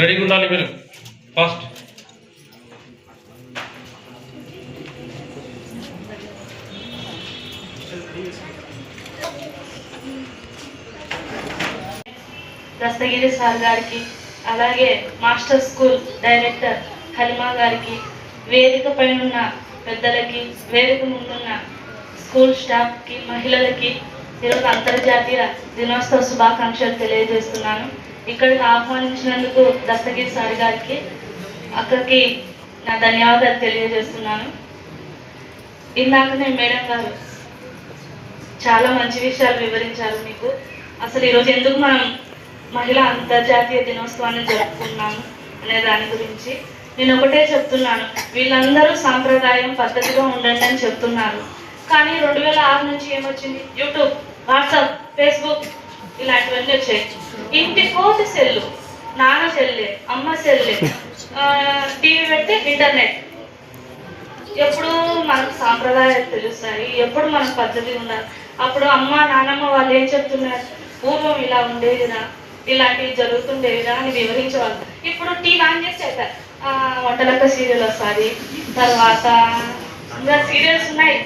రెడీగా ఉండాలి మీరు. ఫస్ట్ దస్తగిరి సార్ గారికి అలాగే మాస్టర్ స్కూల్ డైరెక్టర్ హలిమా గారికి వేదిక పైన ఉన్న పెద్దలకి వేదిక ముందున్న స్కూల్ స్టాఫ్కి మహిళలకి ఈరోజు అంతర్జాతీయ దినోత్సవ శుభాకాంక్షలు తెలియజేస్తున్నాను. ఇక్కడికి ఆహ్వానించినందుకు దస్తగిరి సార్ గారికి అక్కడికి నా ధన్యవాదాలు తెలియజేస్తున్నాను. ఇందాకనే మేడం గారు చాలా మంచి విషయాలు వివరించారు మీకు. అసలు ఈరోజు ఎందుకు మనం మహిళా అంతర్జాతీయ దినోత్సవాన్ని జరుపుకున్నాము అనే దాని గురించి నేను ఒకటే చెప్తున్నాను. వీళ్ళందరూ సాంప్రదాయం పద్ధతిగా ఉండండి అని చెప్తున్నారు. కానీ రెండు వేల ఆరు నుంచి ఏమొచ్చింది? యూట్యూబ్ వాట్సాప్ ఫేస్బుక్ ఇలాంటివన్నీ వచ్చాయి. ఇంటి కోటి సెల్లు నాన్న సెల్లే అమ్మ సెల్లే టీవీ పెడితే ఇంటర్నెట్. ఎప్పుడు మనకు సాంప్రదాయాలు తెలుస్తాయి. ఎప్పుడు మనకు పద్ధతి ఉండాలి అప్పుడు అమ్మ నాన్నమ్మ వాళ్ళు ఏం చెప్తున్నారు? పూర్వం ఇలా ఉండేదిరా ఇలాంటివి జరుగుతుండేవిరా అని వివరించేవాళ్ళు. ఇప్పుడు టీవీ ఆన్ చేసి చెప్పారు వంటలక్క సీరియల్ వస్తుంది. తర్వాత ఇంకా సీరియల్స్ ఉన్నాయి.